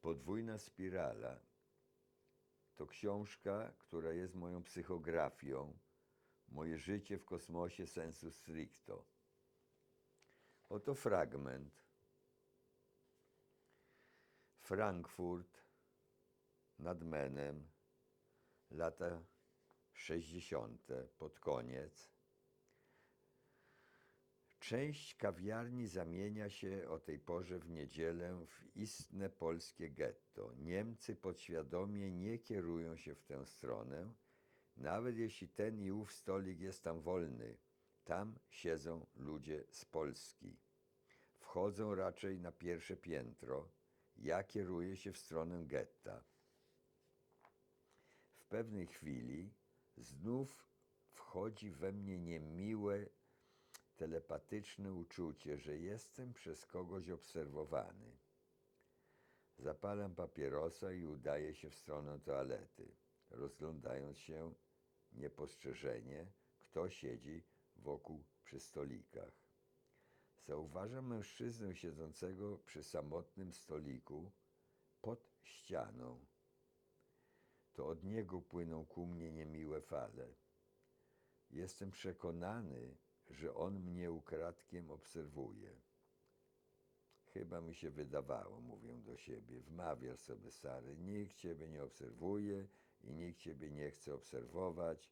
Podwójna spirala to książka, która jest moją psychografią, moje życie w kosmosie sensu stricto. Oto fragment. Frankfurt nad Menem, lata 60. pod koniec. Część kawiarni zamienia się o tej porze w niedzielę w istne polskie getto. Niemcy podświadomie nie kierują się w tę stronę, nawet jeśli ten i ów stolik jest tam wolny. Tam siedzą ludzie z Polski. Wchodzą raczej na pierwsze piętro. Ja kieruję się w stronę getta. W pewnej chwili znów wchodzi we mnie niemiłe, telepatyczne uczucie, że jestem przez kogoś obserwowany. Zapalam papierosa i udaję się w stronę toalety, rozglądając się niepostrzeżenie, kto siedzi wokół przy stolikach. Zauważam mężczyznę siedzącego przy samotnym stoliku pod ścianą. To od niego płyną ku mnie niemiłe fale. Jestem przekonany, że on mnie ukradkiem obserwuje. Chyba mi się wydawało, mówię do siebie. Wmawiasz sobie, stary, nikt ciebie nie obserwuje i nikt ciebie nie chce obserwować.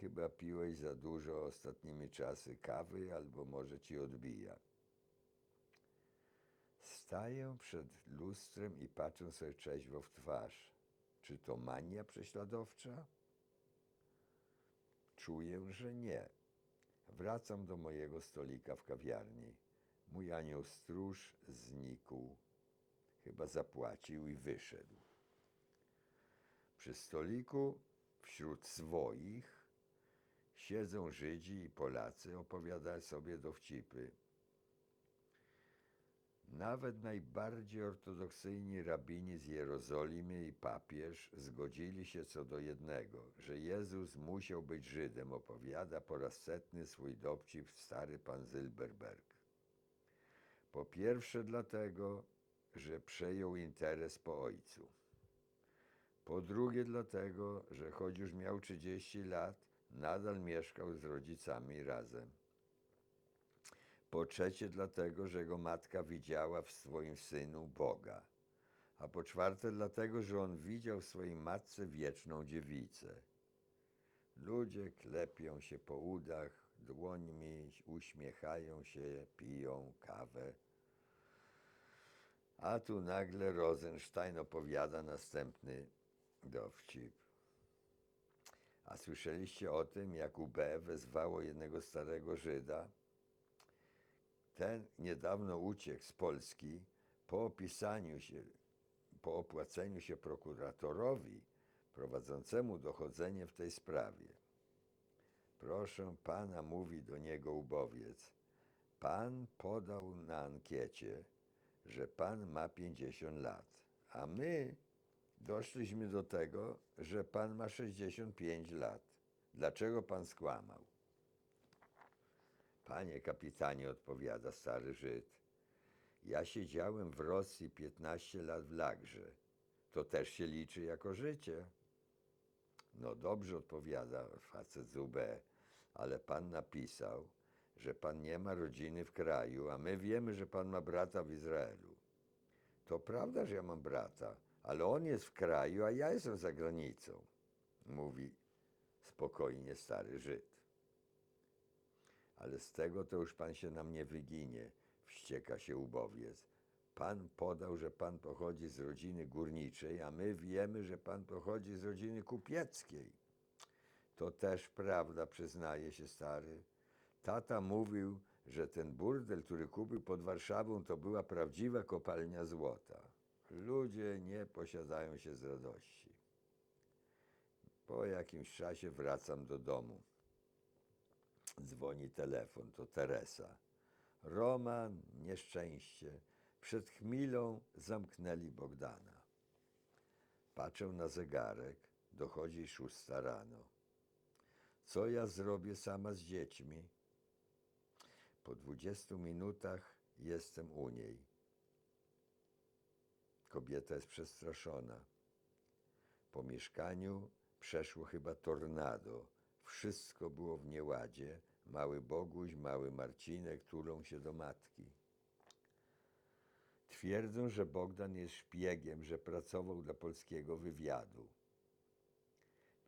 Chyba piłeś za dużo ostatnimi czasy kawy, albo może ci odbija. Staję przed lustrem i patrzę sobie trzeźwo w twarz. Czy to mania prześladowcza? Czuję, że nie. Wracam do mojego stolika w kawiarni. Mój anioł stróż znikł. Chyba zapłacił i wyszedł. Przy stoliku wśród swoich siedzą Żydzi i Polacy, opowiadają sobie dowcipy. Nawet najbardziej ortodoksyjni rabini z Jerozolimy i papież zgodzili się co do jednego, że Jezus musiał być Żydem, opowiada po raz setny swój dowcip stary pan Zylberberg. Po pierwsze dlatego, że przejął interes po ojcu. Po drugie dlatego, że choć już miał 30 lat, nadal mieszkał z rodzicami razem. Po trzecie dlatego, że jego matka widziała w swoim synu Boga. A po czwarte dlatego, że on widział w swojej matce wieczną dziewicę. Ludzie klepią się po udach, dłońmi uśmiechają się, piją kawę. A tu nagle Rosenstein opowiada następny dowcip. A słyszeliście o tym, jak UB wezwało jednego starego Żyda? Ten niedawno uciekł z Polski po opisaniu się, po opłaceniu się prokuratorowi prowadzącemu dochodzenie w tej sprawie. Proszę pana, mówi do niego ubowiec, pan podał na ankiecie, że pan ma 50 lat, a my doszliśmy do tego, że pan ma 65 lat. Dlaczego pan skłamał? Panie kapitanie, odpowiada stary Żyd, ja siedziałem w Rosji 15 lat w lagrze. To też się liczy jako życie. No dobrze, odpowiada facet z UB, ale pan napisał, że pan nie ma rodziny w kraju, a my wiemy, że pan ma brata w Izraelu. To prawda, że ja mam brata, ale on jest w kraju, a ja jestem za granicą, mówi spokojnie stary Żyd. Ale z tego to już pan się nam nie wyginie, wścieka się ubowiec. Pan podał, że pan pochodzi z rodziny górniczej, a my wiemy, że pan pochodzi z rodziny kupieckiej. To też prawda, przyznaje się stary. Tata mówił, że ten burdel, który kupił pod Warszawą, to była prawdziwa kopalnia złota. Ludzie nie posiadają się z radości. Po jakimś czasie wracam do domu. Dzwoni telefon, to Teresa. Roman, nieszczęście. Przed chwilą zamknęli Bogdana. Patrzę na zegarek, dochodzi szósta rano. Co ja zrobię sama z dziećmi? Po dwudziestu minutach jestem u niej. kobieta jest przestraszona. Po mieszkaniu przeszło chyba tornado. Wszystko było w nieładzie. Mały Boguś, mały Marcinek tulą się do matki. Twierdzą, że Bogdan jest szpiegiem, że pracował dla polskiego wywiadu.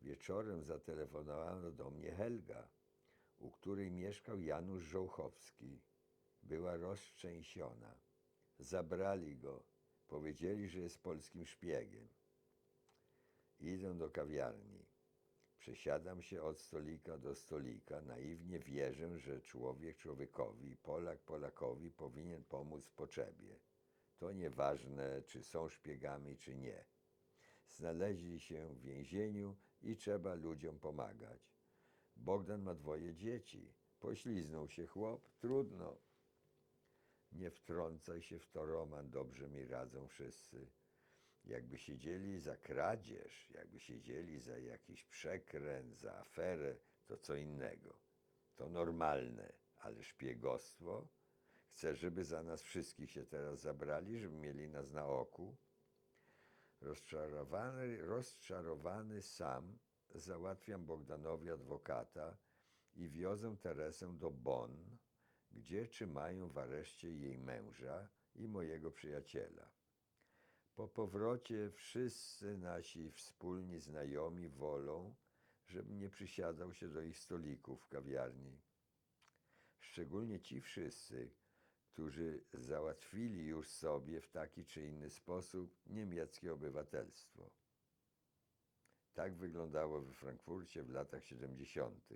Wieczorem zatelefonowano do mnie Helga, u której mieszkał Janusz Żołchowski. Była roztrzęsiona. Zabrali go. Powiedzieli, że jest polskim szpiegiem. Idę do kawiarni. Przesiadam się od stolika do stolika. Naiwnie wierzę, że człowiek człowiekowi, Polak Polakowi powinien pomóc w potrzebie. To nieważne, czy są szpiegami, czy nie. Znaleźli się w więzieniu i trzeba ludziom pomagać. Bogdan ma dwoje dzieci. Pośliznął się chłop, trudno. Nie wtrącaj się w to, Roman, dobrze mi radzą wszyscy. Jakby siedzieli za kradzież, jakby siedzieli za jakiś przekręt, za aferę, to co innego. To normalne, ale szpiegostwo? Chcesz, żeby za nas wszystkich się teraz zabrali, żeby mieli nas na oku? Rozczarowany, rozczarowany sam załatwiam Bogdanowi adwokata i wiozę Teresę do Bonn, gdzie trzymają w areszcie jej męża i mojego przyjaciela. Po powrocie wszyscy nasi wspólni znajomi wolą, żebym nie przysiadał się do ich stolików w kawiarni. Szczególnie ci wszyscy, którzy załatwili już sobie w taki czy inny sposób niemieckie obywatelstwo. Tak wyglądało we Frankfurcie w latach 70.